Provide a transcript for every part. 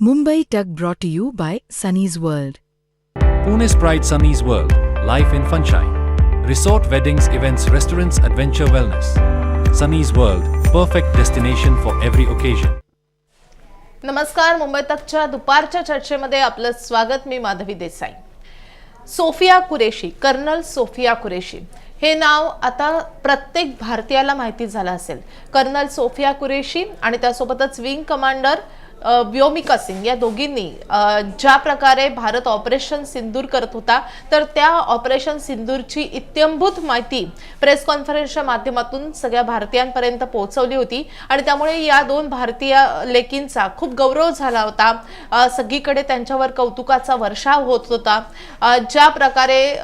Mumbai Tug brought to you by Sunny's World. Pune's Pride Sunny's World, Life in Funshine. Resort weddings, events, restaurants, adventure wellness. Sunny's World, perfect destination for every occasion. नमस्कार मुंबई तकच्या दुपारच्या चर्चेमध्ये आपलं स्वागत मी Madhavi Desai Sofia Qureshi colonel Sofia Qureshi हे नाव आता प्रत्येक भारतीयाला माहिती झालं असेल कर्नल सोफिया कुरेशी आणि त्यासोबतच विंग कमांडर व्योमिका सिंग या दोघींनी ज्या प्रकारे भारत ऑपरेशन सिंदूर करत होता तर त्या ऑपरेशन सिंदूरची इत्यंभूत माहिती प्रेस कॉन्फरन्सच्या माध्यमातून सगळ्या भारतीयांपर्यंत पोहोचवली होती. आणि त्यामुळे या दोन भारतीय लेकींचा खूप गौरव झाला होता. सगळीकडे त्यांच्यावर कौतुकाचा वर्षाव होत होता. ज्या प्रकारे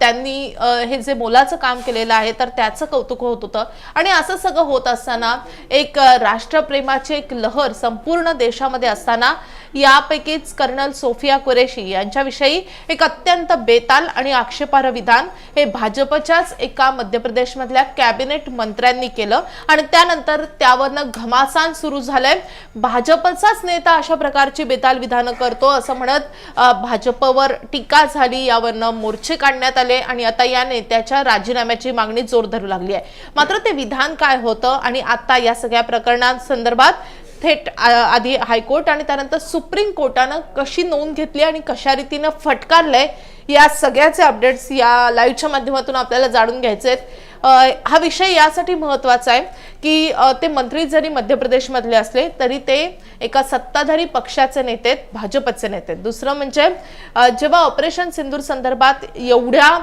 त्यांनी हे जे मोलाचं काम केलेलं आहे तर त्याचं कौतुक होत होतं. आणि असं सगळं होत असताना एक राष्ट्रप्रेमाची एक लहर संपूर्ण देशामध्ये असताना यापैकीच कर्नल सोफिया कुरेशी यांच्याविषयी एक अत्यंत बेताल आणि आक्षेपार्ह विधान हे भाजपच्याच एका मध्य प्रदेशमधल्या कॅबिनेट मंत्र्यांनी केलं आणि त्यानंतर त्यावरनं घमासान सुरू झालंय. भाजपचाच नेता अशा प्रकारची बेताल विधानं करतो असं म्हणत भाजपवर टीका झाली यावरनं मोर्चे काढण्यात आले आणि आता या नेत्याच्या राजीनाम्याची मागणी जोर धरू लागली आहे. मात्र ते विधान काय होतं आणि आता या सगळ्या प्रकरणांसंदर्भात थेट आधी हायकोर्ट आणि त्यानंतर सुप्रीम कोर्टानं कशी नोंद घेतली आणि कशा रीतीनं फटकारलंय या सगळ्याचे अपडेट्स या लाईव्हच्या माध्यमातून आपल्याला जाणून घ्यायचे आहेत हा विषय यासाठी महत्त्वाचा आहे की ते मंत्री जरी मध्य प्रदेशमधले असले तरी ते एका सत्ताधारी पक्षाचे नेते आहेत, भाजपचे नेते दुसरं म्हणजे जेव्हा ऑपरेशन सिंदूर संदर्भात एवढ्या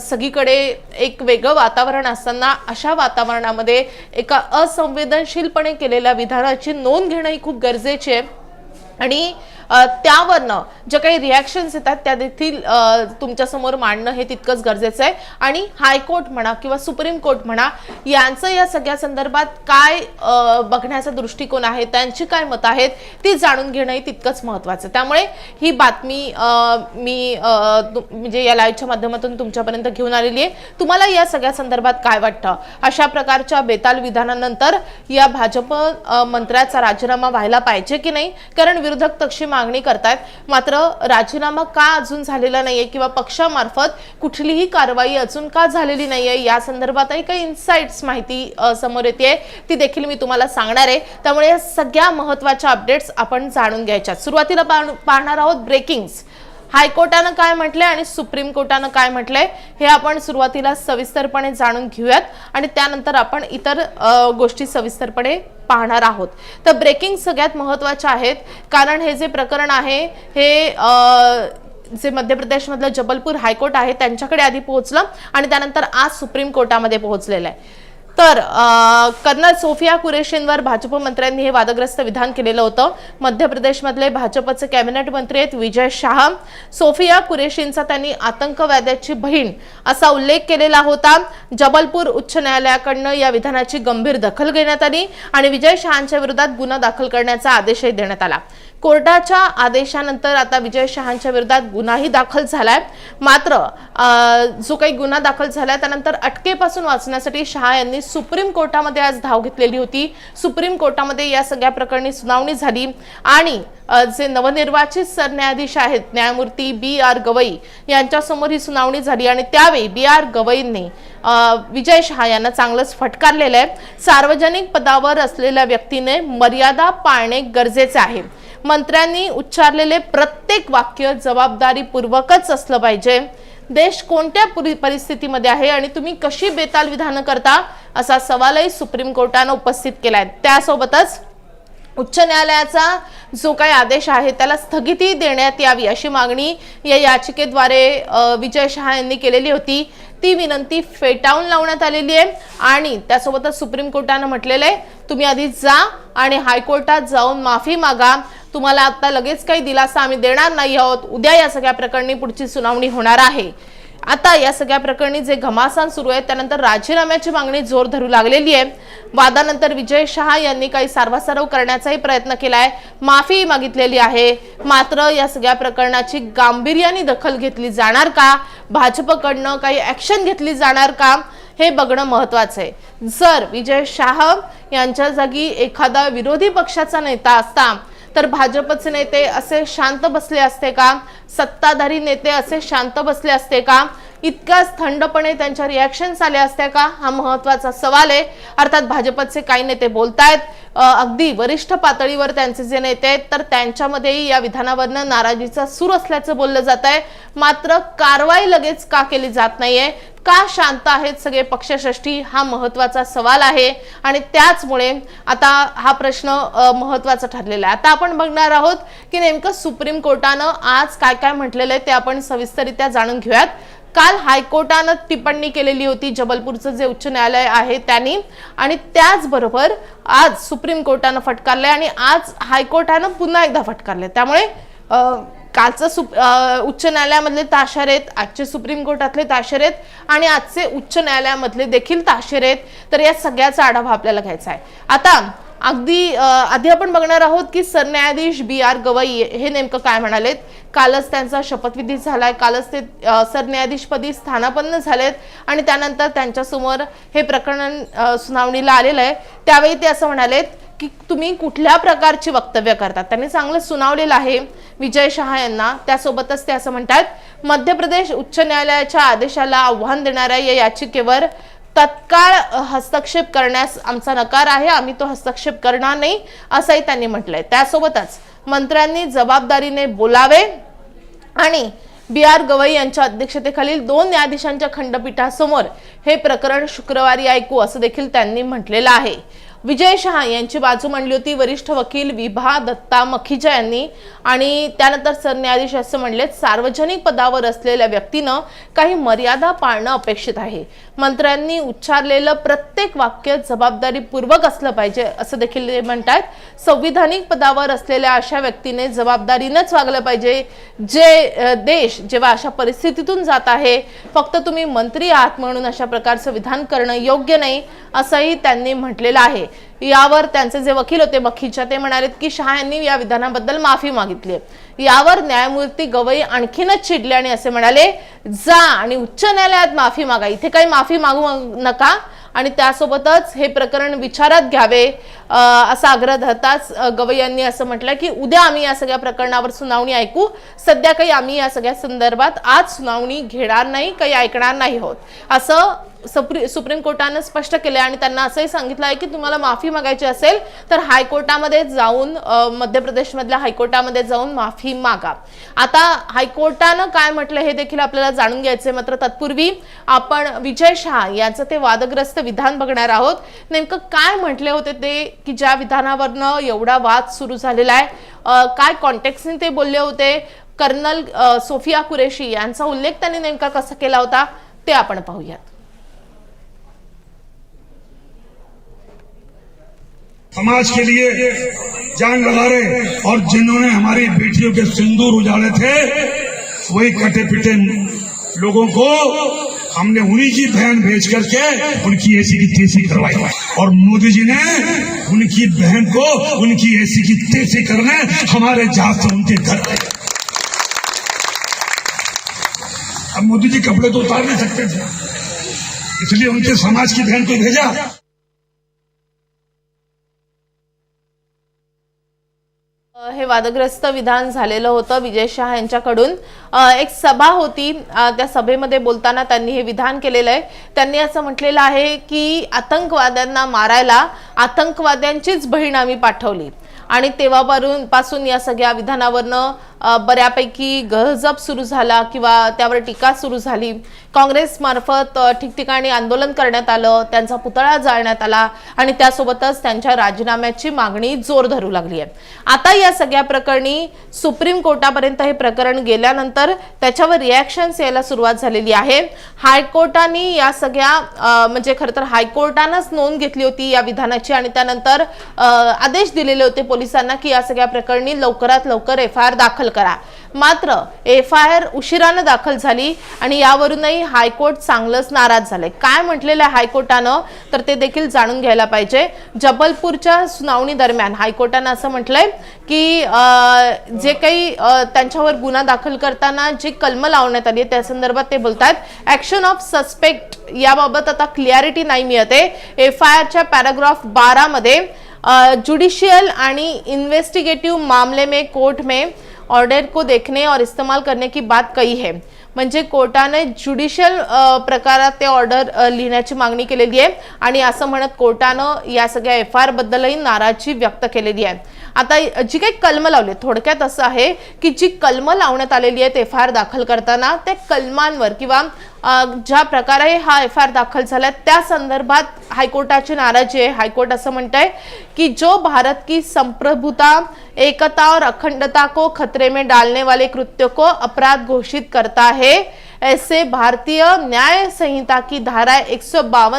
सगळीकडे एक वेगळं वातावरण असताना अशा वातावरणामध्ये एका असंवेदनशीलपणे केलेल्या विधानाची नोंद घेणं ही खूप गरजेची आहे. आणि त्यावरनं ज्या काही रिॲक्शन्स येतात त्या देखील तुमच्यासमोर मांडणं हे तितकंच गरजेचं आहे. आणि हायकोर्ट म्हणा किंवा सुप्रीम कोर्ट म्हणा यांचं या सगळ्या संदर्भात काय बघण्याचा दृष्टिकोन आहे त्यांची काय मतं आहेत ती जाणून घेणंही तितकंच महत्त्वाचं आहे. त्यामुळे ही बातमी मी म्हणजे या लाईव्हच्या माध्यमातून तुमच्यापर्यंत घेऊन आलेली आहे. तुम्हाला या सगळ्या संदर्भात काय वाटतं? अशा प्रकारच्या बेताल विधानानंतर या भाजप मंत्र्याचा राजीनामा व्हायला पाहिजे की नाही? कारण विरोधक तशी मागणी करतायत. मात्र राजीनामा का अजून झालेला नाहीये किंवा पक्षामार्फत कुठलीही कारवाई अजून का झालेली नाहीये या संदर्भातही काही इन्साइट्स माहिती समोर येते. ती देखील मी तुम्हाला सांगणार आहे. त्यामुळे या सगळ्या महत्त्वाच्या अपडेट्स आपण जाणून घ्यायच्या. सुरुवातीला पाहणार आहोत ब्रेकिंग्स हायकोर्टानं काय म्हटलंय आणि सुप्रीम कोर्टानं काय म्हटलंय हे आपण सुरुवातीला सविस्तरपणे जाणून घेऊयात. आणि त्यानंतर आपण इतर गोष्टी सविस्तरपणे पाहणार आहोत. तर ब्रेकिंग सगळ्यात महत्त्वाच्या आहेत. कारण हे जे प्रकरण आहे हे जे मध्य प्रदेशमधलं जबलपूर हायकोर्ट आहे त्यांच्याकडे आधी पोहोचलं आणि त्यानंतर आज सुप्रीम कोर्टामध्ये पोहोचलेलं आहे. तर कर्नल सोफिया कुरेशींवर भाजप मंत्र्यांनी हे वादग्रस्त विधान केलेलं होतं. मध्य प्रदेशमधले भाजपचे कॅबिनेट मंत्री आहेत विजय शाह. सोफिया कुरेशींचा त्यांनी आतंकवाद्याची बहीण असा उल्लेख केलेला होता. जबलपूर उच्च न्यायालयाकडनं या विधानाची गंभीर दखल घेण्यात आली आणि विजय शहांच्या विरोधात गुन्हा दाखल करण्याचा आदेशही देण्यात आला. कोर्टाच्या आदेशानंतर आता विजय शहांच्या विरोधात गुन्हाही दाखल झालाय. मात्र जो काही गुन्हा दाखल झालाय त्यानंतर अटकेपासून वाचण्यासाठी शहा यांनी सुप्रीम कोर्टामध्ये आज धाव घेतलेली होती. सुप्रीम कोर्टामध्ये या सगळ्या प्रकरणी सुनावणी झाली. आणि जे नवनिर्वाचित सरन्यायाधीश आहेत न्यायमूर्ती बी आर गवई यांच्यासमोर ही सुनावणी झाली. आणि त्यावेळी बी आर गवईंनी विजय शहा यांना चांगलंच फटकारलेलं आहे. सार्वजनिक पदावर असलेल्या व्यक्तीने मर्यादा पाळणे गरजेचे आहे. मंत्र्यांनी उच्चारलेले प्रत्येक वाक्य जबाबदारीपूर्वकच असलं पाहिजे. देश कोणत्या परिस्थितीमध्ये आहे आणि तुम्ही कशी बेताल विधानं करता असा सवालही सुप्रीम कोर्टानं उपस्थित केलाय. त्यासोबतच उच्च न्यायालयाचा जो काही आदेश आहे त्याला स्थगिती देण्यात यावी अशी मागणी या याचिकेद्वारे विजय शहा यांनी केलेली होती. ती विनंती फेटाळून लावण्यात आलेली आहे आणि त्यासोबतच सुप्रीम कोर्टानं म्हटलेलं आहे तुम्ही आधी जा आणि हायकोर्टात जाऊन माफी मागा. तुम्हाला आता लगेच काही दिलासा आम्ही देणार नाही आहोत. उद्या या सगळ्या प्रकरणी पुढची सुनावणी होणार आहे. आता या सगळ्या प्रकरणी जे घमासान सुरू आहे त्यानंतर राजीनाम्याची मागणी जोर धरू लागलेली आहे. वादानंतर विजय शहा यांनी काही सारवासारव करण्याचाही प्रयत्न केलाय. माफी मागितलेली आहे. मात्र या सगळ्या प्रकरणाची गांभीर्याने दखल घेतली जाणार का? भाजपकडनं काही ऍक्शन घेतली जाणार का? हे बघणं महत्वाचं आहे. जर विजय शाह यांच्या जागी एखादा विरोधी पक्षाचा नेता असता तर भाजपचे नेते असे शांत बसले असते का? सत्ताधारी नेते असे शांत बसले असते का? इतक्याच थंडपणे त्यांच्या रिॲक्शन्स आल्या असत्या का? हा महत्त्वाचा सवाल आहे. अर्थात भाजपचे काही नेते बोलतायत. अगदी वरिष्ठ पातळीवर त्यांचे जे नेते आहेत तर त्यांच्यामध्येही या विधानावरनं नाराजीचा सूर असल्याचं बोललं जात आहे. मात्र कारवाई लगेच का केली जात नाहीये? का शांत आहेत सगळे पक्षश्रेष्ठी? हा महत्त्वाचा सवाल आहे. आणि त्याचमुळे आता हा प्रश्न महत्त्वाचा ठरलेला आहे. आता आपण बघणार आहोत की नेमकं सुप्रीम कोर्टानं आज काय काय म्हटलेलं आहे ते आपण सविस्तरित्या जाणून घेऊयात. काल हायकोर्टानं टिप्पणी केलेली होती. जबलपूरचं जे उच्च न्यायालय आहे त्यांनी. आणि त्याचबरोबर आज सुप्रीम कोर्टानं फटकारलंय आणि आज हायकोर्टानं पुन्हा एकदा फटकारलंय. त्यामुळे कालचं सुप उच्च न्यायालयामधले ताशेर आहेत आजचे सुप्रीम कोर्टातले ताशेर आहेत आणि आजचे उच्च न्यायालयामधले देखील ताशेर आहेत. तर या सगळ्याचा आढावा आपल्याला घ्यायचा आहे. आता अगदी आधी आपण बघणार आहोत की सरन्यायाधीश बी आर गवई हे नेमकं काय म्हणालेत? कालच त्यांचा शपथविधी झालाय. कालच ते सरन्यायाधीशपदी स्थानापन्न झालेत आणि त्यानंतर त्यांच्यासमोर हे प्रकरण सुनावणीला आलेलं आहे. त्यावेळी ते असं म्हणालेत की तुम्ही कुठल्या प्रकारची वक्तव्य करतात? त्यांनी चांगलं सुनावलेलं आहे विजय शहा यांना. त्यासोबतच ते असं म्हणतात मध्य प्रदेश उच्च न्यायालयाच्या आदेशाला आव्हान देणाऱ्या या याचिकेवर तत्काळ हस्तक्षेप करण्यास आमचा नकार आहे आम्ही तो हस्तक्षेप करणार नाही असंही त्यांनी म्हटलंय. त्यासोबतच मंत्र्यांनी जबाबदारीने बोलावे आणि बी आर गवई यांच्या अध्यक्षतेखालील दोन न्यायाधीशांच्या खंडपीठासमोर हे प्रकरण शुक्रवारी ऐकू असं देखील त्यांनी म्हटलेलं आहे. विजय शहा यांची बाजू मांडली होती. वरिष्ठ वकील विभा दत्ता मखिजा यांनी. आणि त्यानंतर सरन्यायाधीश असं म्हणले सार्वजनिक पदावर असलेल्या व्यक्तीनं काही मर्यादा पाळणं अपेक्षित आहे. मंत्र्यांनी उच्चारलेलं प्रत्येक वाक्य जबाबदारीपूर्वक असलं पाहिजे असं देखील ते म्हणतात संविधानिक पदावर असलेल्या अशा व्यक्तीने जबाबदारीनंच वागलं पाहिजे. जे देश जेव्हा अशा परिस्थितीतून जात आहे फक्त तुम्ही मंत्री आहात म्हणून अशा प्रकारचं विधान करणं योग्य नाही असंही त्यांनी म्हटलेलं आहे. यावर त्यांचे जे वकील होते मखीच्या ते म्हणालेत की शहा यांनी या विधानाबद्दल माफी मागितली यावर न्यायमूर्ती गवई आणखीनच चिडले आणि असे म्हणाले जा आणि उच्च न्यायालयात माफी मागा. इथे काही माफी मागू नका आणि त्यासोबतच हे प्रकरण विचारात घ्यावे. असा आग्रह धरताच गवई यांनी असं म्हटलं की उद्या आम्ही या सगळ्या प्रकरणावर सुनावणी ऐकू. सध्या काही आम्ही या सगळ्या संदर्भात आज सुनावणी घेणार नाही काही ऐकणार नाही होत असं सुप्री सुप्रीम कोर्टानं स्पष्ट केलं आणि त्यांना असंही सांगितलं आहे की तुम्हाला माफी मागायची असेल तर हायकोर्टामध्ये जाऊन मध्य प्रदेशमधल्या हायकोर्टामध्ये जाऊन माफी मागा. आता हायकोर्टानं काय म्हटलं हे देखील आपल्याला जाणून घ्यायचंय. मात्र तत्पूर्वी आपण विजय शहा यांचं ते वादग्रस्त विधान बघणार आहोत. नेमकं काय म्हटले होते ते की ज्या विधानावरनं एवढा वाद सुरू झालेला आहे काय कॉन्टेक्सने ते बोलले होते? कर्नल सोफिया कुरेशी यांचा उल्लेख त्यांनी नेमका कसा केला होता? ते आपण पाहूयात. समाज के लिए जान लगा रहे और जिन्होंने हमारी बेटियों के सिंदूर उजाड़े थे, वही कटे पिटे लोगों को हमने उन्हीं की बहन भेज करके उनकी एसी की तेज़ी करवाई। और मोदी जी ने उनकी बहन को उनकी एसी की तेज़ी करने हमारे जहाज़ से उनके घर गए अब मोदी जी कपड़े तो उतार नहीं सकते थे, इसलिए उनके समाज की बहन को भेजा। वादग्रस्त विधान झालेलं होतं. विजय शहा यांच्याकडून एक सभा होती. त्या सभेमध्ये बोलताना त्यांनी हे विधान केलेलं आहे त्यांनी असं म्हटलेलं आहे की आतंकवाद्यांना मारायला आतंकवाद्यांचीच बहीण आम्ही पाठवली. आणि तेव्हापासून पासून या सगळ्या विधानावरनं बऱ्यापैकी गहजप सुरू झाला किंवा त्यावर टीका सुरू झाली. काँग्रेसमार्फत ठिकठिकाणी आंदोलन करण्यात आलं त्यांचा पुतळा जाळण्यात आला आणि त्यासोबतच त्यांच्या राजीनाम्याची मागणी जोर धरू लागली आहे. आता या सगळ्या प्रकरणी सुप्रीम कोर्टापर्यंत हे प्रकरण गेल्यानंतर त्याच्यावर रिॲक्शन्स यायला सुरुवात झालेली आहे. हायकोर्टाने या सगळ्या म्हणजे खरं तर हायकोर्टानंच नोंद घेतली होती या विधानाची आणि त्यानंतर आदेश दिलेले होते पोलिसांना की या सगळ्या प्रकरणी लवकरात लवकर एफ आय आर दाखल करा. मात्र एफ आय आर उशिरानं दाखल झाली आणि यावरूनही हायकोर्ट चांगलंच नाराज झालंय. काय म्हटलेलं आहे हायकोर्टानं तर ते देखील जाणून घ्यायला पाहिजे. जबलपूरच्या सुनावणी दरम्यान हायकोर्टानं असं म्हटलंय की जे काही त्यांच्यावर गुन्हा दाखल करताना जी कलम लावण्यात आली आहे, त्या संदर्भात ते बोलतात ऍक्शन ऑफ सस्पेक्ट याबाबत आता क्लिअरिटी नाही मिळते एफ आय आरच्या पॅराग्राफ बारामध्ये जुडिशियल आणि इन्व्हेस्टिगेटिव्ह मामले में कोर्ट में ऑर्डर को देखने और इस्तेमाल करने की बात कही है। म्हणजे कोर्टाने ज्युडिशियल प्रकारात ते ऑर्डर लिहिण्याची मागणी केलेली आहे. आणि असं म्हणत कोर्टानं या सगळ्या एफ आय आर बद्दलही नाराजी व्यक्त केलेली आहे. आता जी काही कलमं लावली थोडक्यात असं आहे की जी कलमं लावण्यात आलेली आहेत एफ आय आर दाखल करताना त्या कलमांवर किंवा ज्या प्रकारे हा एफ आय आर दाखल झाला त्या संदर्भात हायकोर्टाची नाराजी आहे. हायकोर्ट असं म्हणत आहे की जो भारत की संप्रभुता एकता और अखंडता को खतरे में डालने वाले कृत्य को अपराध घोषित करता है ऐसे भारतीय न्याय संहिता की धारा एक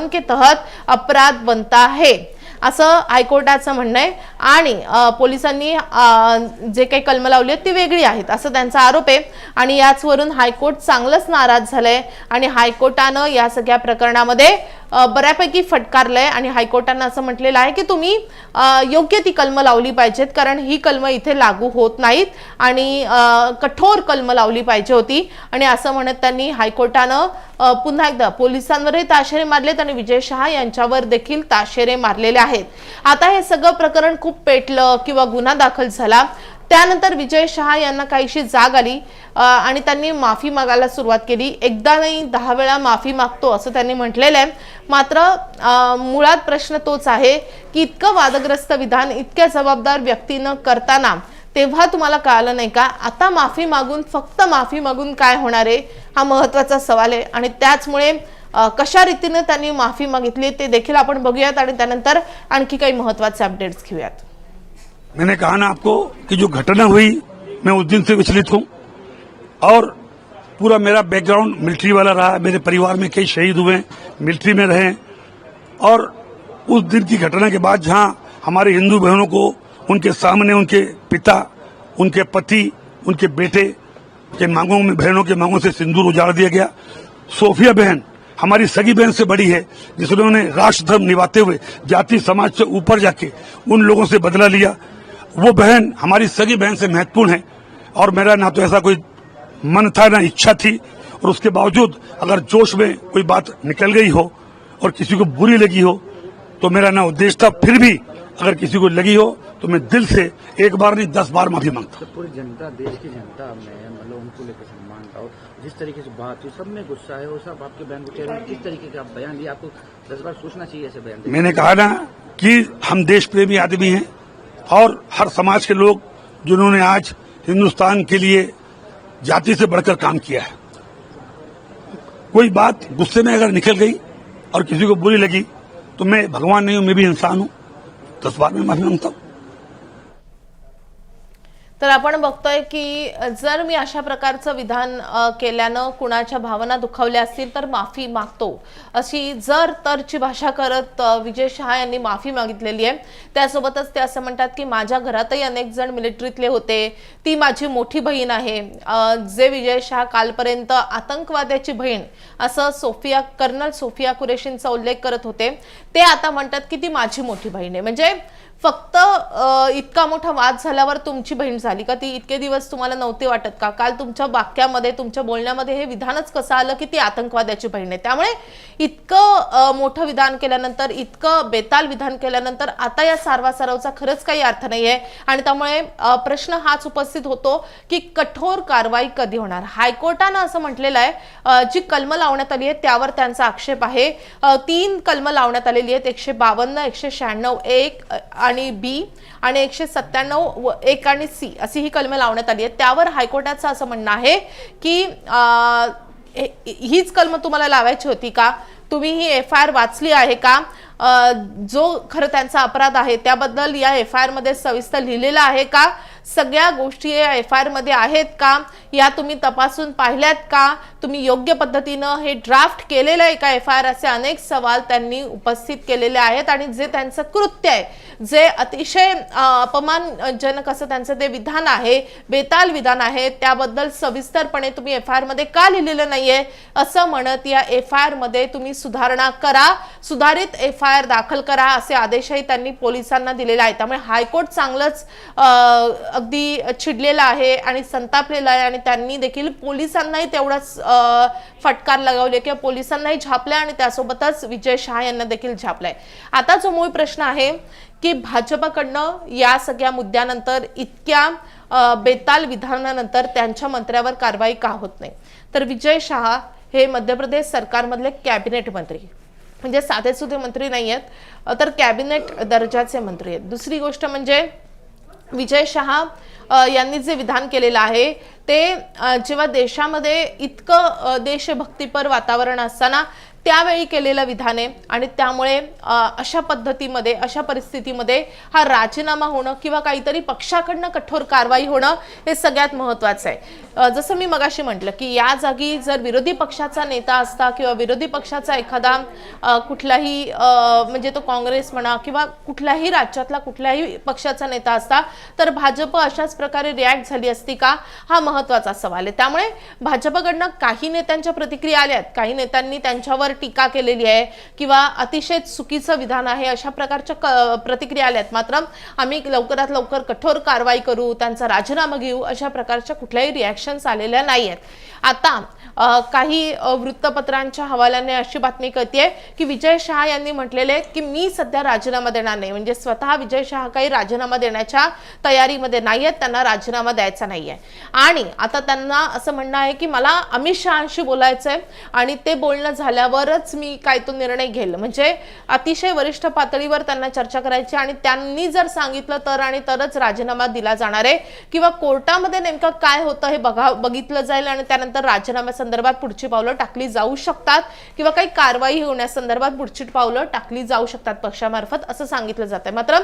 के तहत अपराध बनता है। असं हायकोर्टाचं म्हणणं आहे. आणि पोलिसांनी जे काही कलम लावली आहेत ती वेगळी आहेत असं त्यांचा आरोप आहे. आणि याचवरून हायकोर्ट चांगलंच नाराज झालंय. आणि हायकोर्टानं या सगळ्या प्रकरणामध्ये बऱ्यापैकी फटकारलंय आणि हायकोर्टानं असं म्हटलेलं आहे की तुम्ही योग्य ती कलम लावली पाहिजेत कारण ही कलम इथे लागू होत नाहीत आणि कठोर कलम लावली पाहिजे होती. आणि असं म्हणत त्यांनी हायकोर्टानं पुन्हा एकदा पोलिसांवरही ताशेरे मारलेत आणि विजय शहा यांच्यावर देखील ताशेरे मारलेले आहेत. आता हे सगळं प्रकरण खूप पेटलं किंवा गुन्हा दाखल झाला. त्यानंतर विजय शहा यांना काहीशी जाग आली आणि त्यांनी माफी मागायला सुरुवात केली. एकदा नाही दहा वेळा माफी मागतो असं त्यांनी म्हटलेलं आहे. मात्र मुळात प्रश्न तोच आहे की इतकं वादग्रस्त विधान इतक्या जबाबदार व्यक्तीनं करताना तेव्हा तुम्हाला कळालं नाही का? आता माफी मागून फक्त माफी मागून काय होणार आहे? हा महत्त्वाचा सवाल आहे. आणि त्याचमुळे कशा रीतीनं त्यांनी माफी मागितली ते देखील आपण बघूयात आणि त्यानंतर आणखी काही महत्त्वाचे अपडेट्स घेऊयात. मैंने कहा ना आपको कि जो घटना हुई, मैं उस दिन से विचलित हूँ। और पूरा मेरा बैकग्राउंड मिलिट्री वाला रहा, मेरे परिवार में कई शहीद हुए मिलिट्री में रहे। और उस दिन की घटना के बाद जहाँ हमारे हिंदू बहनों को, उनके सामने उनके पिता, उनके पति, उनके बेटे के मांगों में, बहनों के मांगों से सिंदूर उजाड़ दिया गया। सोफिया बहन हमारी सगी बहन से बड़ी है जिन्होंने राष्ट्र धर्म निभाते हुए जाति, समाज से ऊपर जाके उन लोगों से बदला लिया। वो बहन हमारी सगी बहन से महत्वपूर्ण है। और मेरा ना तो ऐसा कोई मन था ना इच्छा थी। और उसके बावजूद अगर जोश में कोई बात निकल गई हो और किसी को बुरी लगी हो तो मेरा ना उद्देश्य था फिर भी अगर किसी को लगी हो तो मैं दिल से एक बार नहीं दस बार माफ़ी माँगता। तो पूरी जनता देश की जनता में मतलब उनको लेकर सम्मान था जिस तरीके से बात हुई सब में गुस्सा है और सब आपके बयान को चेहरे किस तरीके का बयान दिया? आपको दस बार सोचना चाहिए ऐसे बयान मैंने कहा ना कि हम देश प्रेमी आदमी हैं और हर समाज के लोग जिन्होंने आज हिंदुस्तान के लिए जाति से बढ़कर काम किया है। कोई बात गुस्से में अगर निकल गई और किसी को बुरी लगी तो मैं भगवान नहीं हूँ, मैं भी इंसान हूँ। दस बार में माफ़ी माँगता हूँ। तर आपण बघतोय की जर मी अशा प्रकारचं विधान केल्यानं कुणाच्या भावना दुखावल्या असतील तर माफी मागतो. अशी जर तरची भाषा करत विजय शहा यांनी माफी मागितलेली आहे त्यासोबतच ते असं म्हणतात की माझ्या घरातही अनेक जण मिलिटरीतले होते. ती माझी मोठी बहीण आहे. जे विजय शहा कालपर्यंत आतंकवाद्याची बहीण असं सोफिया कर्नल सोफिया कुरेशींचा उल्लेख करत होते. ते आता म्हणतात की ती माझी मोठी बहीण आहे. म्हणजे फक्त इतका मोठा वाद झाल्यावर तुमची बहीण झाली का? ती इतके दिवस तुम्हाला नव्हते वाटत का? काल तुमच्या वाक्यामध्ये तुमच्या बोलण्यामध्ये हे विधानच कसं आलं की ती आतंकवाद्याची बहीण आहे? त्यामुळे इतकं मोठं विधान केल्यानंतर इतकं बेताल विधान केल्यानंतर आता या सारवासारवचा खरंच काही अर्थ नाहीये. आणि त्यामुळे प्रश्न हाच उपस्थित होतो की कठोर कारवाई कधी होणार? हायकोर्टानं असं म्हटलेलं आहे जी कलम लावण्यात आली आहे त्यावर त्यांचा आक्षेप आहे. तीन कलम लावण्यात आलेली आहेत एकशे बावन्न एकशे शहाण्णव एक आणि बी आणि एकशे सत्त्याण्णव व एक आणि सी अशी ही कलमे लावण्यात आली आहेत. त्यावर हायकोर्टाचं असं म्हणणं आहे की हीच कलम तुम्हाला लावायची होती का? तुम्ही ही एफ आय आर वाचली आहे का? जो खरं त्यांचा अपराध आहे त्याबद्दल या एफ आय आरमध्ये सविस्तर लिहिलेलं आहे का? सगळ्या गोष्टी या एफ आय आरमध्ये आहेत का? या तुम्ही तपासून पाहिल्यात का? तुम्ही योग्य पद्धतीनं हे ड्राफ्ट केलेलं आहे का एफ आय आर असे अनेक सवाल त्यांनी उपस्थित केलेले आहेत आणि जे त्यांचं कृत्य आहे जे अतिशय अपमानजनक असं त्यांचं ते विधान आहे बेताल विधान आहे त्याबद्दल सविस्तरपणे तुम्ही एफ आय आरमध्ये का लिहिलेलं नाहीये? असं म्हणत या एफ आयमध्ये तुम्ही सुधारणा करा सुधारित एफ आय आर दाखल करा असे आदेशही त्यांनी पोलिसांना दिलेले आहेत. त्यामुळे हायकोर्ट चांगलंच अगदी चिडलेलं आहे आणि संतापलेलं आहे आणि त्यांनी देखील पोलिसांनाही तेवढाच फटकार लगावले किंवा पोलिसांनाही झापलाय आणि त्यासोबतच विजय शहा यांना देखील झापलाय. आता जो मूळ प्रश्न आहे की भाजपकडनं या सगळ्या मुद्द्यानंतर इतक्या बेताल विधानानंतर त्यांच्या मंत्र्यावर कारवाई का होत नाही? तर विजय शहा हे मध्य प्रदेश सरकारमधले कॅबिनेट मंत्री. म्हणजे साधे सुधे मंत्री नाही आहेत तर कॅबिनेट दर्जाचे मंत्री आहेत. दुसरी गोष्ट म्हणजे विजय शहा यांनी जे विधान केलेलं आहे ते जेव्हा देशामध्ये इतकं देशभक्तीपर वातावरण असताना त्यावेळी केलेलं विधाने आणि त्यामुळे अशा पद्धतीमध्ये अशा परिस्थितीमध्ये हा राजीनामा होणं किंवा काहीतरी पक्षाकडनं कठोर कारवाई होणं हे सगळ्यात महत्त्वाचं आहे. जसं मी मगाशी म्हटलं की या जागी जर विरोधी पक्षाचा नेता असता किंवा विरोधी पक्षाचा एखादा कुठलाही म्हणजे तो काँग्रेस म्हणा किंवा कुठल्याही राज्यातला कुठल्याही पक्षाचा नेता असता तर भाजप अशाच प्रकारे रिॲक्ट झाली असती का? हा महत्त्वाचा सवाल आहे. त्यामुळे भाजपकडनं काही नेत्यांच्या प्रतिक्रिया आल्या आहेत. काही नेत्यांनी त्यांच्यावर टीका केलेली आहे किंवा अतिशय चुकीचं विधान आहे अशा प्रकारच्या प्रतिक्रिया आल्या आहेत मात्र आम्ही लवकरात लवकर कठोर कारवाई करू त्यांचा राजीनामा घेऊ अशा प्रकारच्या कुठल्याही रिॲक्शन्स आलेल्या नाही आहेत आता काही वृत्तपत्रांच्या हवाल्याने अशी बातमी कळतीये की विजय शहा यांनी म्हटलेले की मी सध्या राजीनामा देणार नाही. म्हणजे स्वतः विजय शहा काही राजीनामा देण्याच्या तयारीमध्ये नाही आहेत त्यांना राजीनामा द्यायचा नाहीये. आणि आता त्यांना असं म्हणणं आहे की मला अमित शहाशी बोलायचं आहे आणि ते बोलणं झाल्यावरच मी काय तो निर्णय घेईल. म्हणजे अतिशय वरिष्ठ पातळीवर त्यांना चर्चा करायची आणि त्यांनी जर सांगितलं तर आणि तरच राजीनामा दिला जाणार आहे. किंवा कोर्टामध्ये नेमकं काय होतं हे बघा बघितलं जाईल आणि त्यानंतर राजीनाम्याचा संदर्भात पुढची पावलं टाकली जाऊ शकतात किंवा काही कारवाई होण्यासंदर्भात पुढची पावलं टाकली जाऊ शकतात पक्षामार्फत असं सांगितलं जात आहे मात्र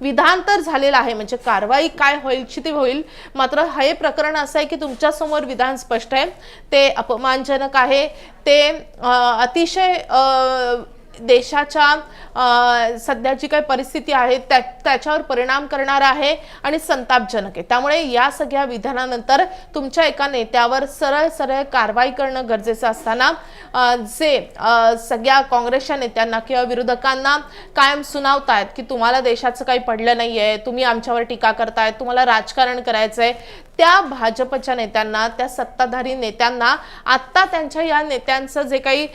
विधान तर झालेलं आहे म्हणजे कारवाई काय होईल ते होईल मात्र हे प्रकरण असं आहे की तुमच्यासमोर विधान स्पष्ट आहे. ते अपमानजनक आहे. ते अतिशय देशाच्या सध्या सध्याची काही परिस्थिती आहे त्या त्याच्यावर परिणाम करणार आहे आणि संतापजनक आहे. त्यामुळे या सगळ्या विधानानंतर तुमच्या एका नेत्यावर सरळ सरळ कारवाई करणं गरजेचं असताना जे सगळ्या काँग्रेसच्या नेत्यांना किंवा विरोधकांना कायम सुनावतायत की तुम्हाला देशाचं काही पडलं नाही आहे तुम्ही आमच्यावर टीका करतायत तुम्हाला राजकारण करायचं आहे त्या भाजपच्या नेत्यांना त्या सत्ताधारी नेत्यांना आत्ता त्यांच्या या नेत्यांचं जे काही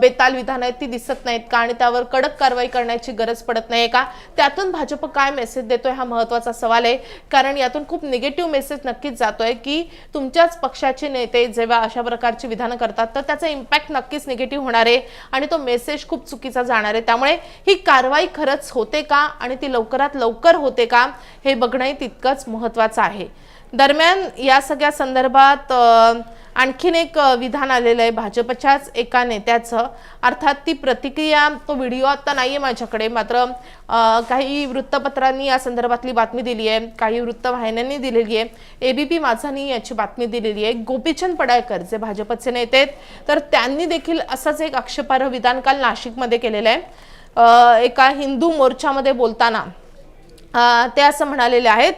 बेताल विधान आहेत ती दिसत नाहीत का? आणि त्यावर कडक कारवाई करण्याची गरज पडत नाही का? त्यातून भाजप काय मेसेज देतोय हा महत्त्वाचा सवाल आहे. कारण यातून खूप निगेटिव्ह मेसेज नक्कीच जातोय की तुमच्याच पक्षाचे नेते जेव्हा अशा प्रकारची विधानं करतात तर त्याचा इम्पॅक्ट नक्कीच निगेटिव्ह होणार आहे. आणि तो मेसेज खूप चुकीचा जाणार आहे. त्यामुळे ही कारवाई खरंच होते का? आणि ती लवकरात लवकर होते का? हे बघणंही तितकंच महत्वाचं आहे. दरम्यान या सगळ्या संदर्भात आणखीन एक विधान आलेलं आहे भाजपच्याच एका नेत्याचं. अर्थात ती प्रतिक्रिया तो व्हिडिओ आता नाही आहे माझ्याकडे. मात्र काही वृत्तपत्रांनी या संदर्भातली बातमी दिली आहे. काही वृत्तवाहिन्यांनी दिलेली आहे. ए बी पी माझानी याची बातमी दिलेली आहे. गोपीचंद पडाळकर जे भाजपचे नेते आहेत तर त्यांनी देखील असंच एक आक्षेपार्ह विधान काल नाशिकमध्ये केलेलं आहे. एका हिंदू मोर्चामध्ये बोलताना ते असं म्हणालेले आहेत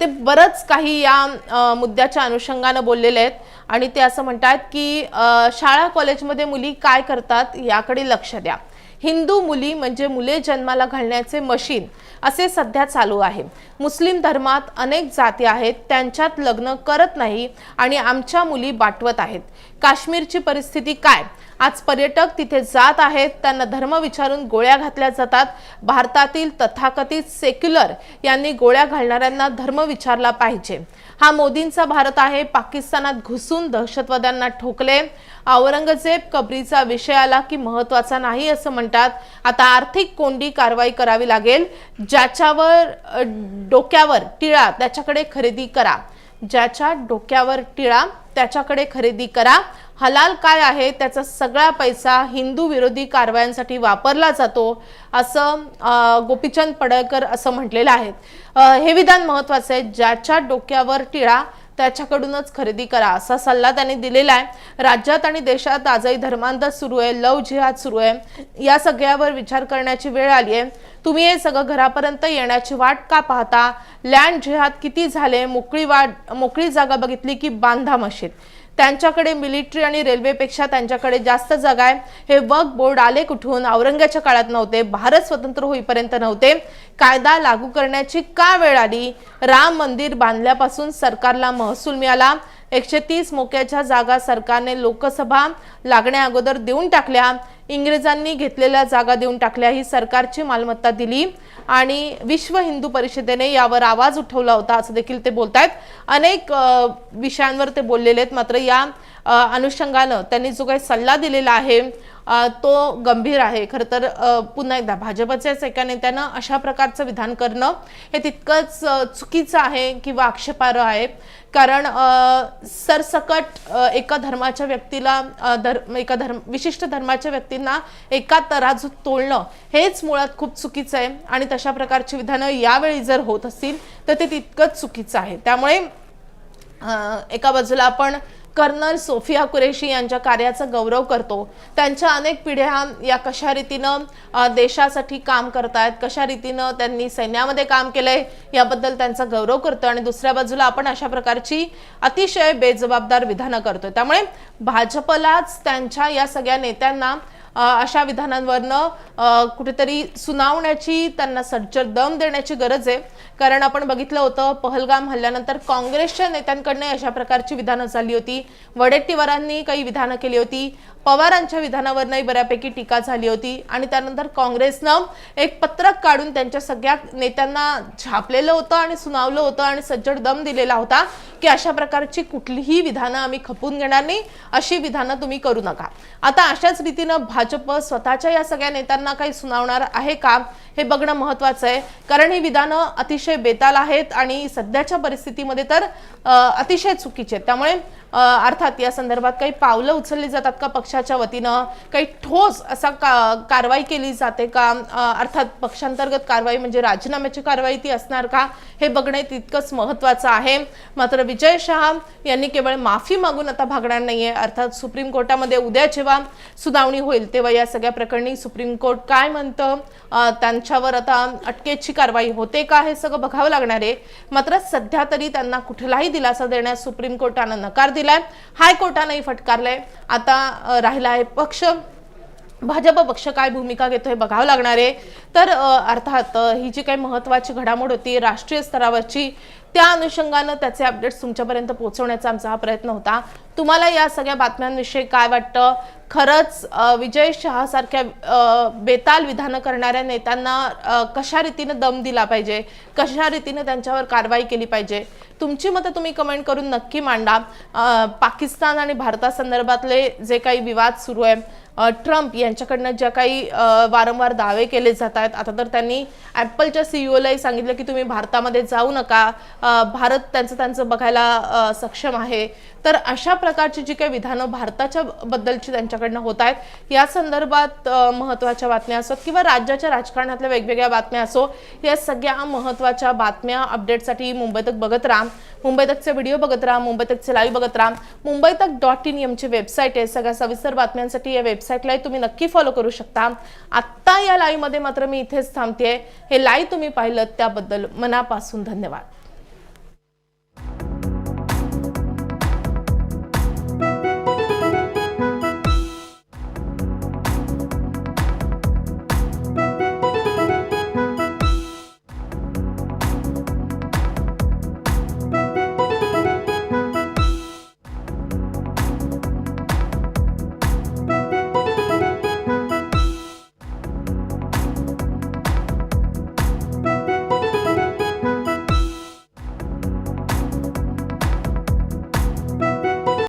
ते बरंच काही या मुद्द्याच्या अनुषंगानं बोललेले आहेत. आणि ते असं म्हणतात की शाळा कॉलेजमध्ये मुली काय करतात याकडे लक्ष द्या. हिंदू मुली म्हणजे मुले जन्माला घालण्याचे मशीन असे सध्या चालू आहे. मुस्लिम धर्मात अनेक जाती आहेत त्यांच्यात लग्न करत नाही आणि आमच्या मुली बाटवत आहेत. काश्मीरची परिस्थिती काय? आज पर्यटक तिथे जात आहेत. त्यांना धर्म विचारून गोळ्या घातल्या जातात. भारतातील तथाकथित सेक्युलर यांनी गोळ्या घालणाऱ्यांना धर्म विचारला पाहिजे. हा मोदींचा भारत आहे. पाकिस्तानात घुसून दहशतवाद्यांना ठोकले. औरंगजेब कबरीचा विषय आला की महत्त्वाचा नाही असं म्हणतात. आता आर्थिक कोंडी कारवाई करावी लागेल. ज्याच्यावर डोक्यावर टिळा त्याच्याकडे खरेदी करा. ज्याच्या डोक्यावर टिळा त्याच्याकडे खरेदी करा. हलाल काय आहे? त्याचा सगळा पैसा हिंदू विरोधी कारवायांसाठी वापरला जातो असं गोपीचंद पडळकर असं म्हटलेलं आहे. हे विधान महत्वाचं आहे. ज्याच्या डोक्यावर टिळा त्याच्याकडूनच खरेदी करा असा सल्ला त्यांनी दिलेला आहे. राज्यात आणि देशात आजही धर्मांतर सुरू आहे लव जिहाद सुरू आहे. या सगळ्यावर विचार करण्याची वेळ आली आहे. तुम्ही हे सगळं घरापर्यंत येण्याची वाट का पाहता? लँड जिहाद किती झाले? मोकळी वाट मोकळी जागा बघितली की बांधा मशीद? त्यांच्याकडे मिलिटरी आणि रेल्वेपेक्षा त्यांच्याकडे जास्त जागा आहे. हे वक बोर्ड आले कुठून? औरंगाच्या काळात नव्हते. भारत स्वतंत्र होईपर्यंत नव्हते. कायदा लागू करण्याची का वेळ आली? राम मंदिर बांधल्यापासून सरकारला महसूल मिळाला. एकशे तीस मोक्याच्या जागा सरकारने लोकसभा लागण्या अगोदर देऊन टाकल्या. इंग्रजांनी घेतलेल्या जागा देऊन टाकल्या. ही सरकारची मालमत्ता दिली. आणि विश्व हिंदू परिषदेने यावर आवाज उठवला होता असं देखील ते बोलतायत. अनेक विषयांवर ते बोललेले आहेत. मात्र या अनुषंगानं त्यांनी जो काही सल्ला दिलेला आहे तो गंभीर आहे. खरं तर पुन्हा एकदा भाजपच्याच एका नेत्यानं अशा प्रकारचं विधान करणं हे तितकंच चुकीचं आहे किंवा आक्षेपार्ह आहे. कारण सरसकट एका धर्माच्या व्यक्तीला धर्म एका धर्म विशिष्ट धर्माच्या व्यक्तींना एका तराजूत तोलणं हेच मुळात खूप चुकीचं आहे. आणि तशा प्रकारची विधानं यावेळी जर होत असतील तर ते तितकंच चुकीचं आहे. त्यामुळे एका बाजूला आपण कर्नल सोफिया कुरेशी यांच्या कार्याचा गौरव करतो. त्यांच्या अनेक पिढ्या या कशा रीतीनं देशासाठी काम करतायत कशा रीतीनं त्यांनी सैन्यामध्ये काम केलंय याबद्दल त्यांचा गौरव करतो. आणि दुसऱ्या बाजूला आपण अशा प्रकारची अतिशय बेजबाबदार विधानं करतोय. त्यामुळे भाजपलाच त्यांच्या या सगळ्या नेत्यांना अशा विधानांवरनं कुठेतरी सुनावण्याची त्यांना सज्जर दम देण्याची गरज आहे. कारण आपण बघितलं होतं पहलगाम हल्ल्यानंतर काँग्रेसच्या नेत्यांकडनं अशा प्रकारची विधानं झाली होती. वडेट्टीवारांनी काही विधानं केली होती. पवारांच्या विधानावरनंही बऱ्यापैकी टीका झाली होती. आणि त्यानंतर काँग्रेसनं एक पत्रक काढून त्यांच्या सगळ्या नेत्यांना छापलेलं होतं आणि सुनावलं होतं आणि सज्जड दम दिलेला होता की अशा प्रकारची कुठलीही विधानं आम्ही खपून घेणार नाही. अशी विधानं तुम्ही करू नका. आता अशाच रीतीनं भाजप स्वतःच्या या सगळ्या नेत्यांना काही सुनावणार आहे का हे बघणं महत्वाचं आहे. कारण ही विधानं अतिशय बेताल आहेत आणि सध्याच्या परिस्थितीमध्ये तर अतिशय चुकीचे आहेत. त्यामुळे अर्थात या संदर्भात काही पावलं उचलली जातात का पक्षाच्या वतीनं? काही ठोस असा का कारवाई केली जाते का? अर्थात पक्षांतर्गत कारवाई म्हणजे राजीनाम्याची कारवाई ती असणार का? हे बघणे तितकंच महत्वाचं आहे. मात्र विजय शहा यांनी केवळ माफी मागून आता भागणार नाहीये. अर्थात सुप्रीम कोर्टामध्ये उद्या जेव्हा सुनावणी होईल तेव्हा या सगळ्या प्रकरणी सुप्रीम कोर्ट काय म्हणतं? त्यांच्यावर आता अटकेची कारवाई होते का? हे सगळं बघावं लागणार आहे. मात्र सध्या तरी त्यांना कुठलाही दिलासा देण्यास सुप्रीम कोर्टानं नकार दिलाय. हायकोर्टानंही फटकारलंय. आता राहिला आहे पक्ष. भाजप पक्ष काय भूमिका घेतो हे बघावं लागणार आहे. तर अर्थात ही जी काही महत्वाची घडामोड होती राष्ट्रीय स्तरावरची त्या अनुषंगानं त्याचे अपडेट्स तुमच्यापर्यंत पोहोचवण्याचा आमचा हा प्रयत्न होता. तुम्हाला या सगळ्या बातम्यांविषयी काय वाटतं? खरंच विजय शहासारख्या बेताल विधानं करणाऱ्या नेत्यांना कशा रीतीनं दम दिला पाहिजे? कशा रीतीनं त्यांच्यावर कारवाई केली पाहिजे? तुमची मतं तुम्ही कमेंट करून नक्की मांडा. पाकिस्तान आणि भारतासंदर्भातले जे काही विवाद सुरू आहे ट्रम्प यांच्याकडनं ज्या काही वारंवार दावे केले जात आहेत आता तर त्यांनी ॲपलच्या सीईओलाही सांगितलं की तुम्ही भारतामध्ये जाऊ नका भारत त्यांचं त्यांचं बघायला सक्षम आहे. तर अशा प्रकारची जी काही विधानं भारताच्या बद्दलची त्यांच्याकडनं होत आहेत या संदर्भात महत्त्वाच्या बातम्या असोत किंवा राज्याच्या राजकारणातल्या वेगवेगळ्या बातम्या असो या सगळ्या महत्त्वाच्या बातम्या अपडेटसाठी मुंबई तक बघत राहा. मुंबई तकचे व्हिडिओ बघत राहा मुंबई तकचे लाईव्ह बघत राहा. मुंबई तक डॉट इन यमची वेबसाईट आहे. सगळ्या सविस्तर बातम्यांसाठी या वेबसाईटलाही तुम्ही नक्की फॉलो करू शकता. आत्ता या लाईव्हमध्ये मात्र मी इथेच थांबते हे लाईव्ह तुम्ही पाहिलं त्याबद्दल मनापासून धन्यवाद.